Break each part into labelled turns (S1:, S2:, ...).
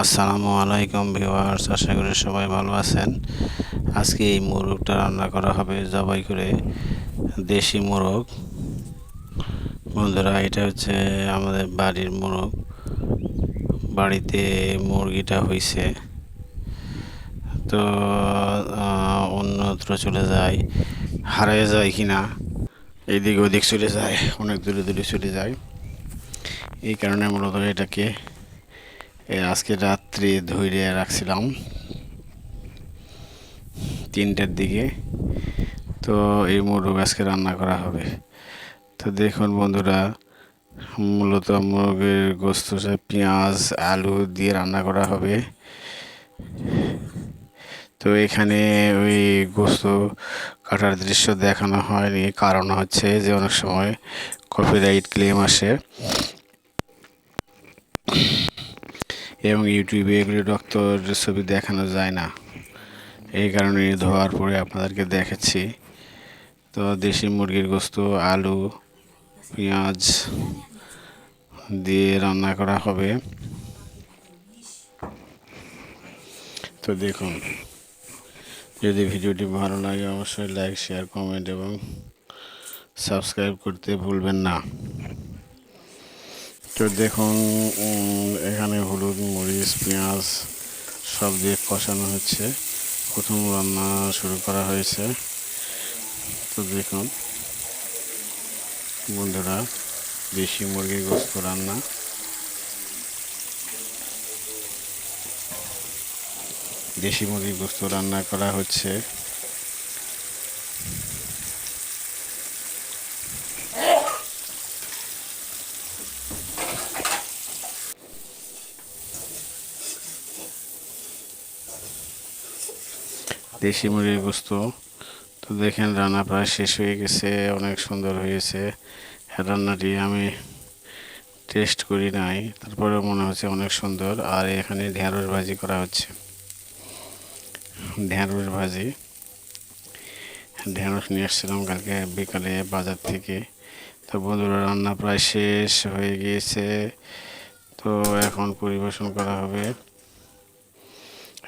S1: আসসালামু আলাইকুম ভিউয়ার্স, আশা করি সবাই ভালো আছেন। আজকে এই মোরগটা রান্না করা হবে জবাই করে দেশি মোরগ। বন্ধুরা, এটা হচ্ছে আমাদের বাড়ির মোরগ। বাড়িতে মুরগিটা হয়েছে তো অন্যত্র চলে যায়। হারিয়ে যায় কি না এদিক ওদিক চলে যায়, অনেক দূরে দূরে চলে যায়। এই কারণে মূলত এটাকে আজকে রাত্রি ধরে রাখছিলাম তিনটার দিকে। তো এই মোরগ আজকে রান্না করা হবে। তো দেখুন বন্ধুরা, মূলত মুরগির গোস্ত পেঁয়াজ, আলু দিয়ে রান্না করা হবে। তো এখানে ওই গোস্ত কাটার দৃশ্য দেখানো হয়নি। কারণ হচ্ছে যে অনেক সময় কপিরাইট ক্লেম আসে। এবং ইউটিউবে এগুলি রক্তর ছবি দেখানো যায় না। এই কারণে ধোয়ার পরে আপনাদেরকে দেখাচ্ছি। তো দেশি মুরগির গোস্ত, আলু, পেঁয়াজ দিয়ে রান্না করা হবে। তো দেখুন, যদি ভিডিওটি ভালো লাগে অবশ্যই লাইক, শেয়ার, কমেন্ট এবং সাবস্ক্রাইব করতে ভুলবেন না। তো দেখুন এখানে হলুদ, মরিচ, পেঁয়াজ সব দিয়ে কষানো হচ্ছে। প্রথম রান্না শুরু করা হয়েছে। তো দেখুন, বন্ধুরা, দেশি মুরগির গোস্ত রান্না। দেশি মুরগির গোস্ত রান্না করা হচ্ছে। দেশি মুরগির গোস্ত। তো দেখেন, রান্না প্রায় শেষ হয়ে গেছে, অনেক সুন্দর হয়েছে। রান্নাটি আমি টেস্ট করি নাই, তারপরেও মনে হচ্ছে অনেক সুন্দর। আর এখানে ঢেঁড়স ভাজি করা হচ্ছে। ঢেঁড়স ভাজি। ঢেঁড়স নিয়ে আসছিলাম কালকে বিকালে বাজার থেকে। তো বন্ধুরা, রান্না প্রায় শেষ হয়ে গিয়েছে। তো এখন পরিবেশন করা হবে।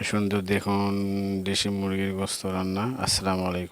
S1: সুন্দর দেখুন দেশি মুরগির গোস্ত রান্না। আসসালামু আলাইকুম।